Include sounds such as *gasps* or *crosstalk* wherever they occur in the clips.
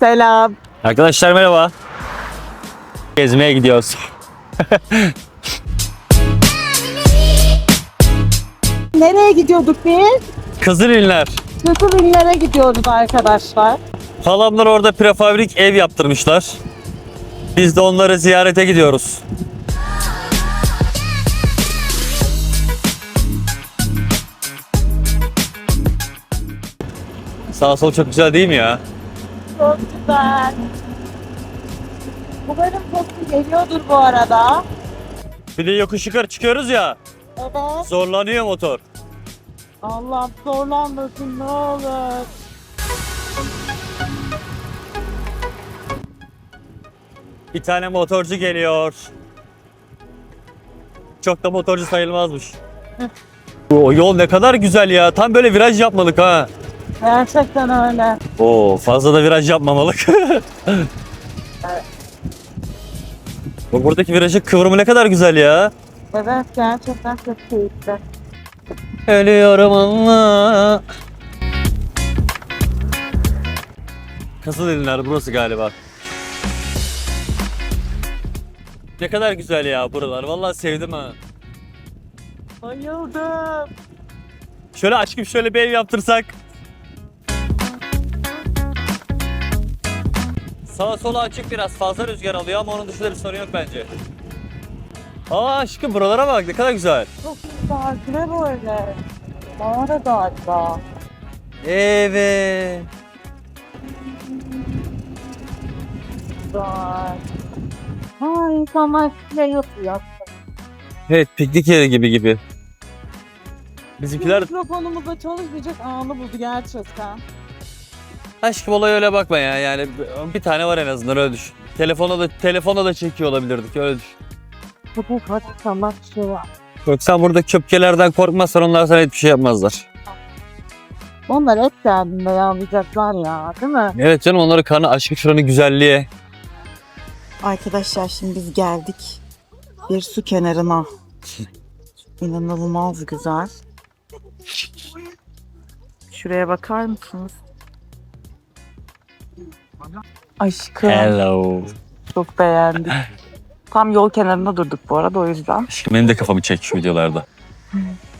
Selam. Arkadaşlar merhaba. Gezmeye gidiyoruz. *laughs* Nereye gidiyorduk biz? Kızılünler. Kızılınlara gidiyoruz arkadaşlar. Halamlar orada prefabrik ev yaptırmışlar. Biz de onları ziyarete gidiyoruz. Sağ sol çok güzel değil mi ya? Çok güzel. Umarım çok geliyordur bu arada. Bir de yokuş yukarı çıkıyoruz ya. Evet. Zorlanıyor motor. Allah zorlanmasın ne olur. Bir tane motorcu geliyor. Çok da motorcu sayılmazmış. O yol ne kadar güzel ya. Tam böyle viraj yapmalık ha. Gerçekten öyle. Oo fazla da viraj yapmamalık. *laughs* Bu buradaki virajın kıvrımı ne kadar güzel ya. Evet gerçekten çok keyifli. Ölüyorum Allah. Kızılderililer burası galiba. Ne kadar güzel ya buralar. Vallahi sevdim ha. Bayıldım. Şöyle aşkım şöyle bir ev yaptırsak. Sağa sola açık biraz fazla rüzgar alıyor ama onun dışında bir sorun yok bence. Aa aşkım buralara bak ne kadar güzel. Çok güzel. Ne böyle? Mağara galiba. Evet. Güzel. Ha insanlar şey yapıyor. Evet piknik yeri gibi gibi. Bizimkiler Mikrofonumuz da çalışmayacak anı buldu gerçekten. Aşkım olaya öyle bakma ya yani bir tane var en azından öyle düşün. Telefona da telefona da çekiyor olabilirdik öyle düşün. Bu bu hakikaten bak şey var. Yok sen burada köpkelerden korkmazsan onlar sana hiçbir şey yapmazlar. Onlar et derdinde yağlayacaklar ya değil mi? Evet canım onların karnı aşkı şuranın güzelliği. Arkadaşlar şimdi biz geldik bir su kenarına. İnanılmaz güzel. Şuraya bakar mısınız? Aşkım Hello. çok beğendik. *laughs* Tam yol kenarında durduk bu arada o yüzden. Aşkım benim de kafamı çek şu videolarda.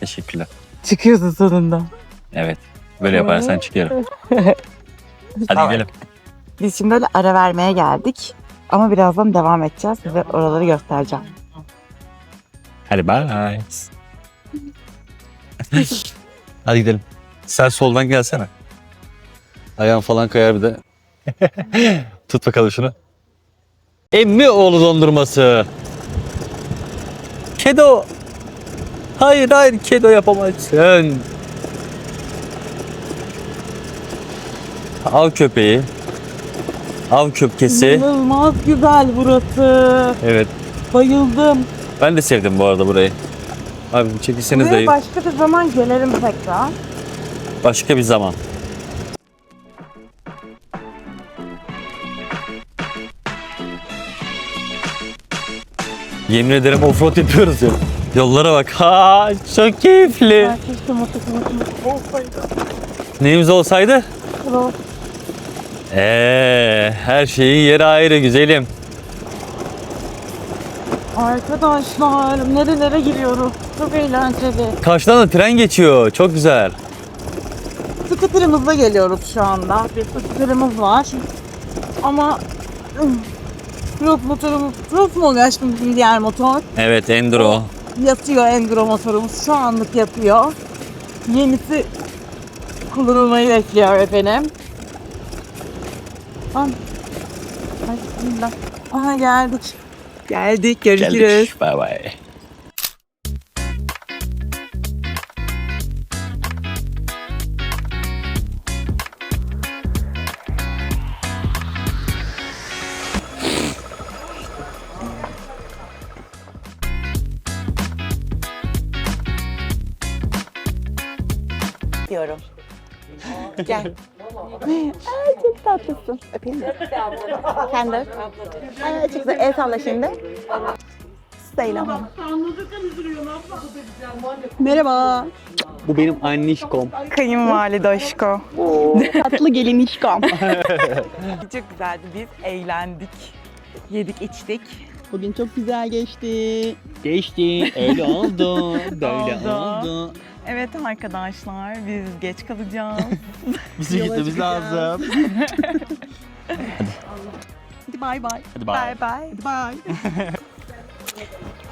Teşekkürler. Çıkıyorsun sonunda. Evet. Böyle yaparsan çıkarım. *laughs* Hadi Tamam. gidelim. Biz şimdi öyle ara vermeye geldik. Ama birazdan devam edeceğiz. Size oraları göstereceğim. Hadi bye. *laughs* Hadi gidelim. Sen soldan gelsene. Ayağın falan kayar bir de. *laughs* Tut bakalım şunu. Emmi oğlu dondurması. Kedo. Hayır hayır kedo yapamazsın. Av köpeği. Av köpkesi. İnanılmaz güzel burası. Evet. Bayıldım. Ben de sevdim bu arada burayı. Abi çekilseniz Buraya de başka bir zaman gelirim tekrar. başka bir zaman. Yemin ederim offroad yapıyoruz ya. Yollara bak. Ha çok keyifli. Keşke motosikletim olsaydı. Neyimiz olsaydı? Bravo. Ee, her şeyin yeri ayrı güzelim. Arkadaşlar nerelere giriyoruz? Çok eğlenceli. Karşıdan da tren geçiyor. Çok güzel. Skuterımızla geliyoruz şu anda. Bir skuterımız var. Ama ıh, Cross motorumuz, Cross mu oluyor aşkım diğer motor? Evet Enduro. Yatıyor enduro motorumuz. Şu anlık yatıyor. Yenisi kullanılmayı bekliyor efendim. Ay, bismillah. Aha geldik. Geldik. Görüşürüz. Geldik. Bye bye. Diyorum. Gel. Ay çok tatlısın. Öpeyim mi? Sen de. öp. Ay çok güzel. El salla şimdi. Zeynep Hanım. Merhaba. Bu benim annişkom. Kayınvalide aşko. Tatlı gelin işkam. *laughs* Çok güzeldi. Biz eğlendik. Yedik içtik. Bugün çok güzel geçti. Geçti. Öyle oldu. *laughs* Böyle Oldu. oldu. Evet arkadaşlar biz geç kalacağız. *laughs* Bizi Yola gitmemiz çıkacağız. lazım. Hadi bay bay. Hadi bye bye. Hadi bay. *laughs*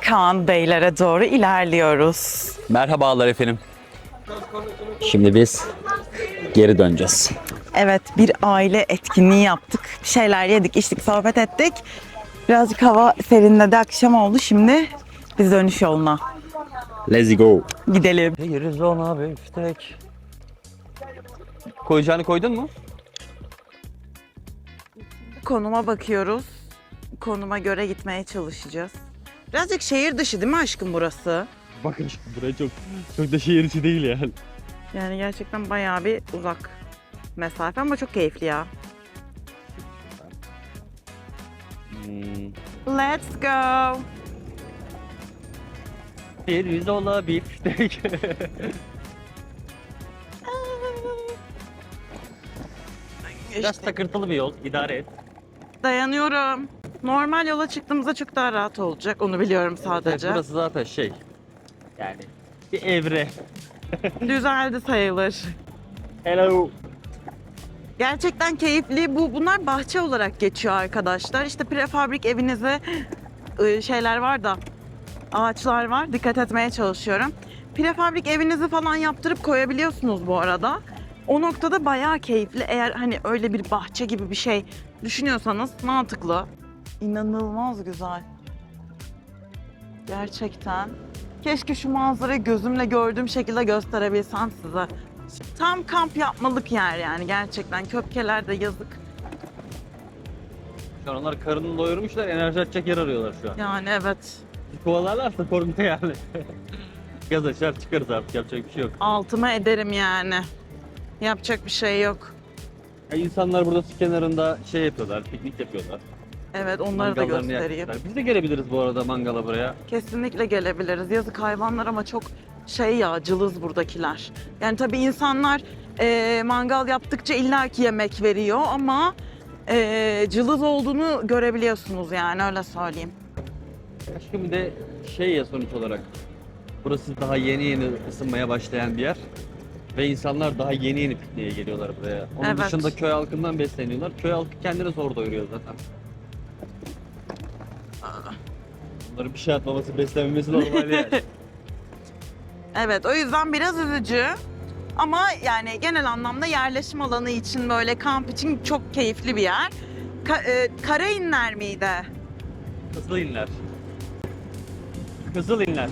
Kaan Beylere doğru ilerliyoruz. Merhabalar efendim. Şimdi biz geri döneceğiz. Evet bir aile etkinliği yaptık. Bir şeyler yedik, içtik, sohbet ettik. Birazcık hava serinledi, akşam oldu. Şimdi biz dönüş yoluna Let's go. gidelim. Yeriz ona biftek. Koyacağını koydun mu? Konuma bakıyoruz. Konuma göre gitmeye çalışacağız. Birazcık şehir dışı değil mi aşkım burası? Bakın buraya çok çok da şehir içi değil yani. Yani gerçekten bayağı bir uzak mesafe ama çok keyifli ya. Hmm. Let's go. Pirzola biftek. *laughs* Biraz takırtılı bir yol, idare et. Dayanıyorum. Normal yola çıktığımızda çok daha rahat olacak. Onu biliyorum sadece. Burası zaten şey, yani bir evre. *laughs* Düzeldi sayılır. Hello. Gerçekten keyifli. Bu bunlar bahçe olarak geçiyor arkadaşlar. İşte prefabrik evinize ıı, şeyler var da ağaçlar var. Dikkat etmeye çalışıyorum. Prefabrik evinizi falan yaptırıp koyabiliyorsunuz bu arada. O noktada bayağı keyifli. Eğer hani öyle bir bahçe gibi bir şey düşünüyorsanız mantıklı. İnanılmaz güzel. Gerçekten. Keşke şu manzarayı gözümle gördüğüm şekilde gösterebilsem size. Tam kamp yapmalık yer yani gerçekten. Köpkeler de yazık. Şu an onlar karnını doyurmuşlar, enerji atacak yer arıyorlar şu an. Yani evet. Kovalarlarsa korkma yani. *laughs* Gaz açar çıkarız artık yapacak bir şey yok. Altıma ederim yani. Yapacak bir şey yok. Ya insanlar burada su kenarında şey yapıyorlar, piknik yapıyorlar. Evet onları da Mangallarını göstereyim. yakmışlar. Biz de gelebiliriz bu arada mangala buraya. Kesinlikle gelebiliriz. Yazık hayvanlar ama çok şey ya cılız buradakiler. Yani tabii insanlar eee, mangal yaptıkça illaki yemek veriyor ama eee, cılız olduğunu görebiliyorsunuz yani öyle söyleyeyim. Bir de şey ya sonuç olarak. Burası daha yeni yeni ısınmaya başlayan bir yer. Ve insanlar daha yeni yeni pikniğe geliyorlar buraya. Onun Evet. dışında köy halkından besleniyorlar. Köy halkı kendini zor doyuruyor zaten. Bunların bir şey atmaması, beslenmemesi normal yani. *laughs* Evet o yüzden biraz üzücü. Ama yani genel anlamda yerleşim alanı için böyle kamp için çok keyifli bir yer. Ka- e, Karainler miydi? Kızıl inler. Kızıl inler.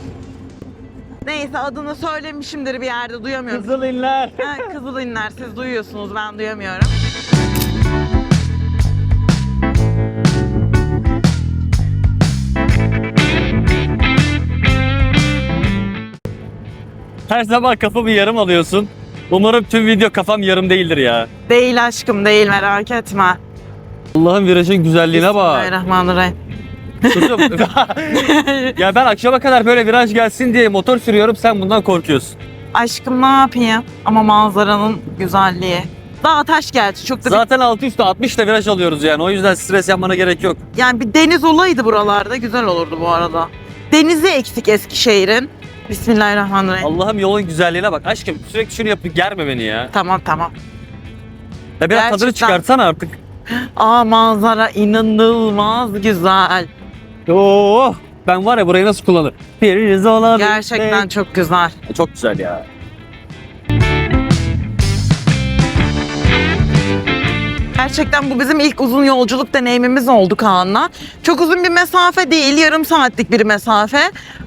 Neyse adını söylemişimdir bir yerde duyamıyorum. Kızıl inler. Ha, *laughs* Kızılinler siz duyuyorsunuz ben duyamıyorum. Her zaman kafamı yarım alıyorsun. Umarım tüm video kafam yarım değildir ya. Değil aşkım değil merak etme. Allah'ın virajın güzelliğine bak. Bismillahirrahmanirrahim. Kızım. *laughs* ya ben akşama kadar böyle viraj gelsin diye motor sürüyorum sen bundan korkuyorsun. Aşkım ne yapayım? Ama manzaranın güzelliği. Dağ taş gerçi çok da bir- Zaten altı üstü 60 da viraj alıyoruz yani o yüzden stres yapmana gerek yok. yani bir deniz olaydı buralarda güzel olurdu bu arada. Denizi eksik Eskişehir'in. Bismillahirrahmanirrahim. Allah'ım yolun güzelliğine bak. Aşkım sürekli şunu yapıp germe beni ya. Tamam tamam. Ya biraz tadını Gerçekten. çıkartsana artık. *gasps* Aa manzara inanılmaz güzel. Oo, ben var ya burayı nasıl kullanırım? Pirzola Gerçekten çok güzel. biftek. Çok güzel ya. Gerçekten bu bizim ilk uzun yolculuk deneyimimiz oldu Kaan'la. Çok uzun bir mesafe değil, yarım saatlik bir mesafe.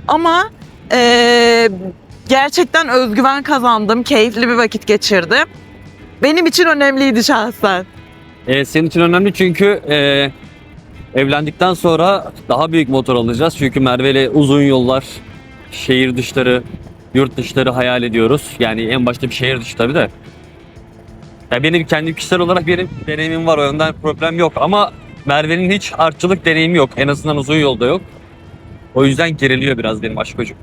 Ama eee, gerçekten özgüven kazandım, keyifli bir vakit geçirdim. Benim için önemliydi şahsen. Ee, senin için önemli çünkü e, evlendikten sonra daha büyük motor alacağız. Çünkü Merve ile uzun yollar, şehir dışları, yurt dışları hayal ediyoruz. Yani en başta bir şehir dışı tabii de. Ya benim kendi kişisel olarak benim deneyimim var o yönden problem yok ama Merve'nin hiç artçılık deneyimi yok. En azından uzun yolda yok. O yüzden geriliyor biraz benim aşk çocuk.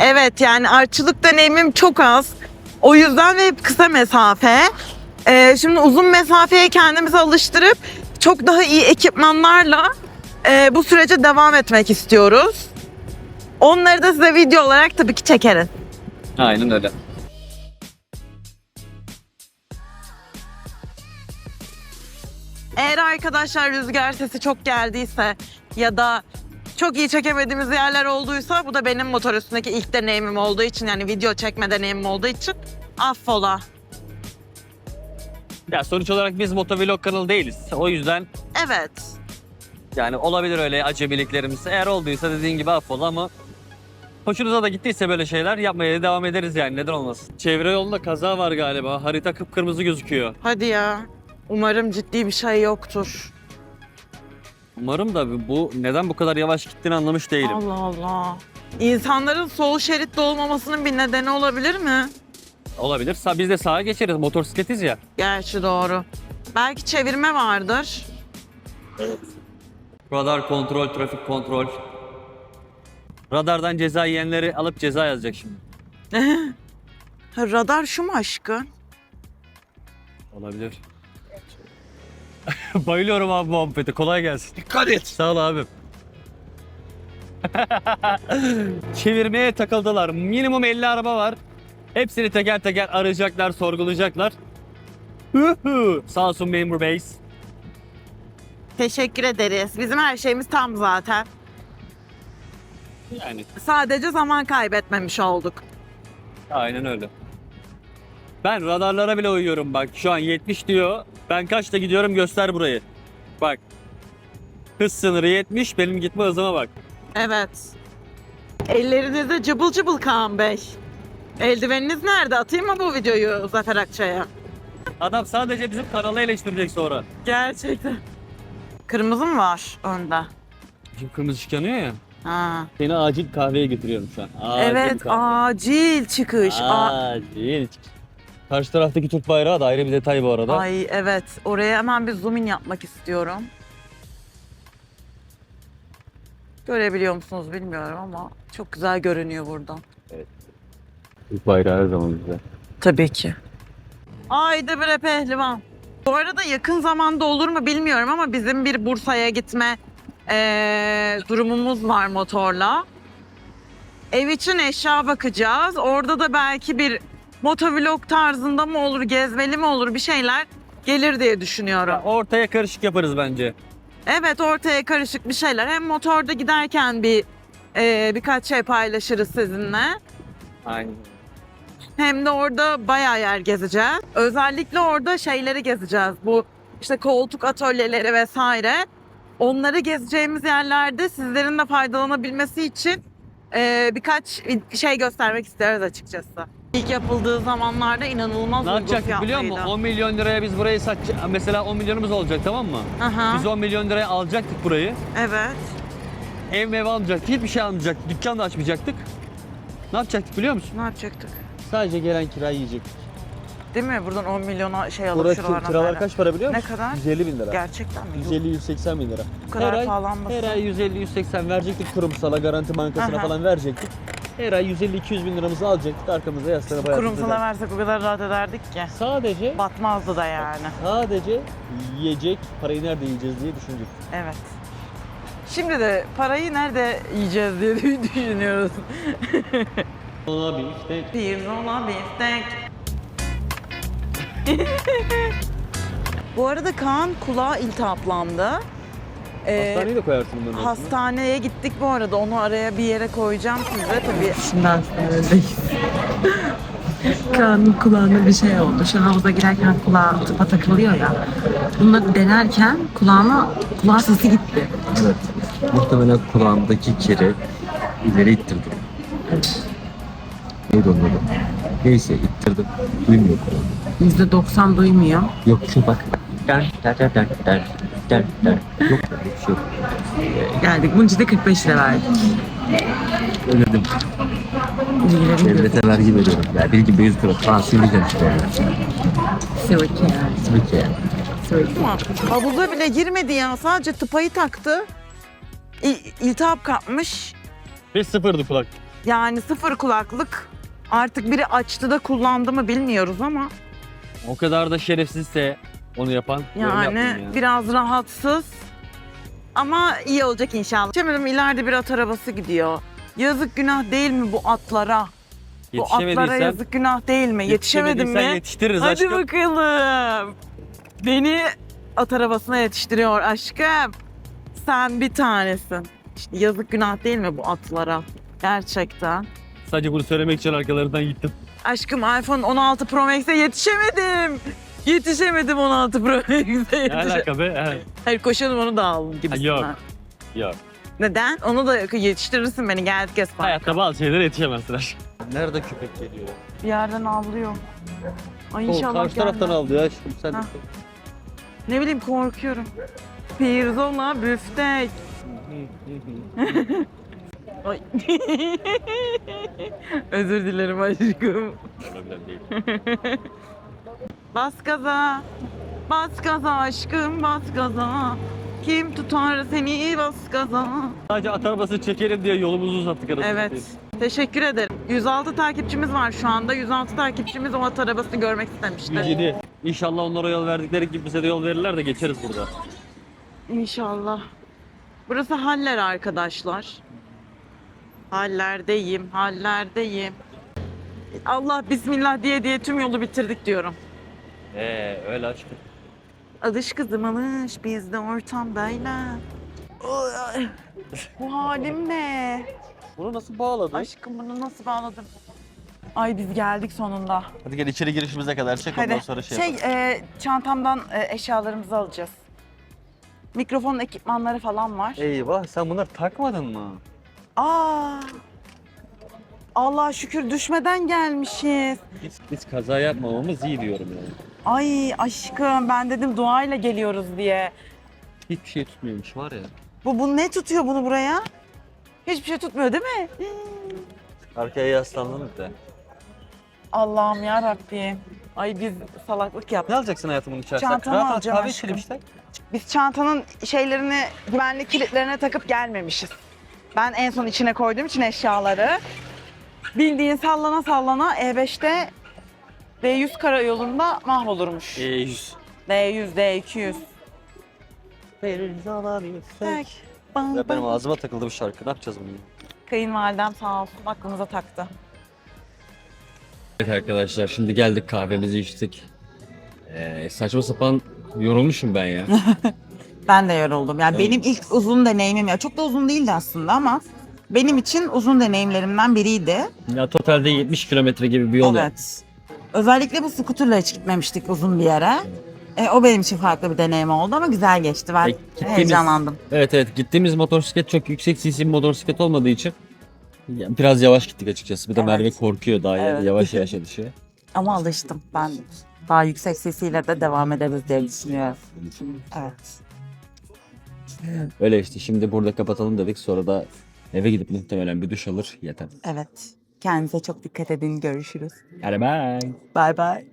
Evet yani artçılık deneyimim çok az. O yüzden ve hep kısa mesafe. Ee, şimdi uzun mesafeye kendimizi alıştırıp çok daha iyi ekipmanlarla e, bu sürece devam etmek istiyoruz. Onları da size video olarak tabii ki çekeriz. Aynen öyle. Eğer arkadaşlar rüzgar sesi çok geldiyse ya da çok iyi çekemediğimiz yerler olduysa bu da benim motor üstündeki ilk deneyimim olduğu için yani video çekme deneyimim olduğu için affola. Ya sonuç olarak biz motovlog kanalı değiliz. O yüzden Evet. yani olabilir öyle acemiliklerimiz. Eğer olduysa dediğin gibi affola ama hoşunuza da gittiyse böyle şeyler yapmaya devam ederiz yani neden olmasın. Çevre yolunda kaza var galiba. Harita kıpkırmızı gözüküyor. Hadi ya. Umarım ciddi bir şey yoktur. Umarım da bu neden bu kadar yavaş gittiğini anlamış değilim. Allah Allah. İnsanların sol şeritte olmamasının bir nedeni olabilir mi? Olabilir. Sa- Biz de sağa geçeriz. Motosikletiz ya. Gerçi doğru. Belki çevirme vardır. Radar kontrol, trafik kontrol. Radardan ceza yiyenleri alıp ceza yazacak şimdi. Ha, *laughs* Radar şu mu aşkım? Olabilir. *laughs* Bayılıyorum abi muhabbete. Kolay gelsin. Dikkat et. Sağ ol abim. *laughs* Çevirmeye takıldılar. Minimum 50 araba var. Hepsini teker teker arayacaklar, sorgulayacaklar. Hı hı. Sağ olsun memur bey. Teşekkür ederiz. Bizim her şeyimiz tam zaten. Yani Sadece zaman kaybetmemiş olduk. aynen öyle. Ben radarlara bile uyuyorum bak. Şu an 70 diyor. Ben kaçta gidiyorum göster burayı. Bak. Hız sınırı 70. Benim gitme hızıma bak. Evet. Ellerinizde cıbıl cıbıl Kaan Bey. Eldiveniniz nerede? Atayım mı bu videoyu Zafer Akçay'a? Adam sadece bizim kanalı eleştirecek sonra. Gerçekten. Kırmızı mı var önde? Şimdi kırmızı ışık yanıyor ya. Ha. Seni acil kahveye götürüyorum şu an. Acil evet, kahve. acil çıkış. Acil. Karşı taraftaki Türk bayrağı da ayrı bir detay bu arada. Ay evet, oraya hemen bir zoom in yapmak istiyorum. Görebiliyor musunuz bilmiyorum ama çok güzel görünüyor buradan. Türk bayrağı her zaman güzel. Tabii ki. Haydi bre pehlivan. Bu arada yakın zamanda olur mu bilmiyorum ama bizim bir Bursa'ya gitme eee, durumumuz var motorla. Ev için eşya bakacağız. Orada da belki bir motovlog tarzında mı olur, gezmeli mi olur bir şeyler gelir diye düşünüyorum. Ortaya karışık yaparız bence. Evet ortaya karışık bir şeyler. Hem motorda giderken bir eee, birkaç şey paylaşırız sizinle. Aynen. Hem de orada bayağı yer gezeceğiz. Özellikle orada şeyleri gezeceğiz. Bu işte koltuk atölyeleri vesaire. Onları gezeceğimiz yerlerde sizlerin de faydalanabilmesi için e, birkaç şey göstermek isteriz açıkçası. İlk yapıldığı zamanlarda inanılmaz Ne uygun yapacaktık biliyor musun? fiyatlıydı. 10 milyon liraya biz burayı satacak. Mesela 10 milyonumuz olacak tamam mı? Aha, Biz 10 milyon liraya alacaktık burayı. evet. Ev mev almayacaktık. Hiçbir şey almayacaktık. Dükkan da açmayacaktık. Ne yapacaktık biliyor musun? Ne yapacaktık? Sadece gelen kirayı yiyecektik. Değil mi? Buradan 10 milyona şey alıp Burası şuralarına kiralar böyle. kaç para biliyor Ne musun? kadar? 150 bin lira. Gerçekten mi? Yok, 150-180 bin lira. Bu kadar her ay, pahalanmasın. her ay 150-180 verecektik kurumsala, garanti bankasına Aha. falan verecektik. Her ay 150-200 bin liramızı alacaktık arkamıza yaslanıp hayatımızı Kurumsala versek o kadar rahat ederdik ki. Sadece, Batmazdı da yani. sadece yiyecek, parayı nerede yiyeceğiz diye düşünecektik. Evet. Şimdi de parayı nerede yiyeceğiz diye *laughs* düşünüyoruz. *laughs* Ona bir işte Pirzola biftek. Bu arada Kaan kulağı iltihaplandı. Ee, hastaneye de koyarsın bunların arasına. hastaneye gittik bu arada. Onu araya bir yere koyacağım size tabii. Şimdi hastanedeyiz. *laughs* Kaan'ın kulağına bir şey oldu. Şu havuza girerken kulağı tıpa takılıyor ya. Bunları denerken kulağına kulağı sesi gitti. Evet. Muhtemelen kulağımdaki kiri ileri ittirdim. Neydi onun adı? Neyse ittirdim. Duymuyor kulağım. %90 duymuyor. Yok şu bak. Der der der der der der der. Yok öyle bir şey yok. Geldik. Bunun için de 45 lira verdik. Ödedim. Bilgilerim Devlete vergi veriyorum. Ya bir gibi 100 lira. Sıvık yani. Tabii ki yani. Sıvık. Ama havuza bile girmedi ya. Sadece tıpayı taktı. İ- iltihap kapmış. Ve sıfırdı kulak. Yani sıfır kulaklık. Artık biri açtı da kullandı mı bilmiyoruz ama O kadar da şerefsizse onu yapan. yorum yani yapmayın ya. biraz rahatsız. Ama iyi olacak inşallah. Yetişemedim ileride bir at arabası gidiyor. Yazık günah değil mi bu atlara? Bu atlara Yetişemediysen, yazık günah değil mi? Yetişemedim mi? yetişemediysen yetiştiririz Hadi aşkım. bakalım. Beni at arabasına yetiştiriyor aşkım. Sen bir tanesin. İşte yazık günah değil mi bu atlara? Gerçekten. Sadece bunu söylemek için arkalarından gittim. Aşkım iPhone 16 Pro Max'e yetişemedim. Yetişemedim 16 Pro Max'e Ne yetişemedim. alaka be? Ha, Hayır koşalım onu da alalım gibisinden. yok. Yok. Neden? Onu da yetiştirirsin beni geldik Espark. Hayatta bazı şeylere yetişemezsin aşkım. Nerede köpek geliyor? Bir yerden avlıyor. Ay O inşallah karşı taraftan aldı ya aşkım sen. Ha. Ne bileyim korkuyorum. Pirzola büftek. *laughs* Ay. *laughs* Özür dilerim aşkım. Problem *laughs* değil. Bas gaza. Bas gaza aşkım bas gaza. Kim tutar seni bas gaza. Sadece at arabası çekelim diye yolumuzu uzattık arasında. Evet. Teşekkür ederim. 106 takipçimiz var şu anda. 106 takipçimiz o at arabasını görmek istemişti. 107. İnşallah onlara yol verdikleri gibi bize de yol verirler de geçeriz burada. İnşallah. Burası Haller arkadaşlar. Hallerdeyim, hallerdeyim. Allah bismillah diye diye tüm yolu bitirdik diyorum. Ee öyle aşkım. Alış kızım alış biz de ortamdayla. Oy, ay. Bu halim ne? Bunu nasıl bağladın? Aşkım bunu nasıl bağladım? Ay biz geldik sonunda. Hadi gel içeri girişimize kadar çek ondan Hadi. sonra şey, Şey, yapalım. e, çantamdan e, eşyalarımızı alacağız. Mikrofon ekipmanları falan var. Eyvah sen bunları takmadın mı? Aa! Allah şükür düşmeden gelmişiz. Biz, biz kaza yapmamamız iyi diyorum yani. Ay aşkım ben dedim duayla geliyoruz diye. Hiçbir şey tutmuyormuş var ya. Bu, bu ne tutuyor bunu buraya? Hiçbir şey tutmuyor değil mi? Arkaya yaslandınız da. Allah'ım ya Rabbim. Ay biz salaklık yaptık. Ne alacaksın hayatımın içerisinde? Çantamı Rahat rahat alacağım kahve aşkım. içelim işte. Biz çantanın şeylerini, güvenlik kilitlerine takıp gelmemişiz. Ben en son içine koyduğum için eşyaları. Bildiğin sallana sallana E5'te D100 karayolunda mahvolurmuş. Ee, yüz. D100, D200. Veririz alamıyoruz. Tak. Ya benim ağzıma takıldı bu şarkı. Ne yapacağız bunu? Kayınvalidem sağ olsun aklımıza taktı. Evet arkadaşlar şimdi geldik kahvemizi içtik. Ee, saçma sapan yorulmuşum ben ya. *laughs* Ben de yoruldum. Yani benim ilk uzun deneyimim ya çok da uzun değildi aslında ama benim için uzun deneyimlerimden biriydi. ya totalde 70 kilometre gibi bir yol. Evet. Özellikle bu skuterla hiç gitmemiştik uzun bir yere. E, o benim için farklı bir deneyim oldu ama güzel geçti. Ben E, gittiğimiz- heyecanlandım. Evet evet gittiğimiz motosiklet çok yüksek cc bir motosiklet olmadığı için ya biraz yavaş gittik açıkçası. Bir de Evet. Merve korkuyor daha Evet. yavaş yavaş yetişiyor. *laughs* Ama alıştım. Ben daha yüksek sesiyle de devam ederiz diye düşünüyorum. Evet. Öyle işte şimdi burada kapatalım dedik sonra da eve gidip muhtemelen bir duş alır yeter. Evet. Kendinize çok dikkat edin. Görüşürüz. Hadi bye. Bay bay.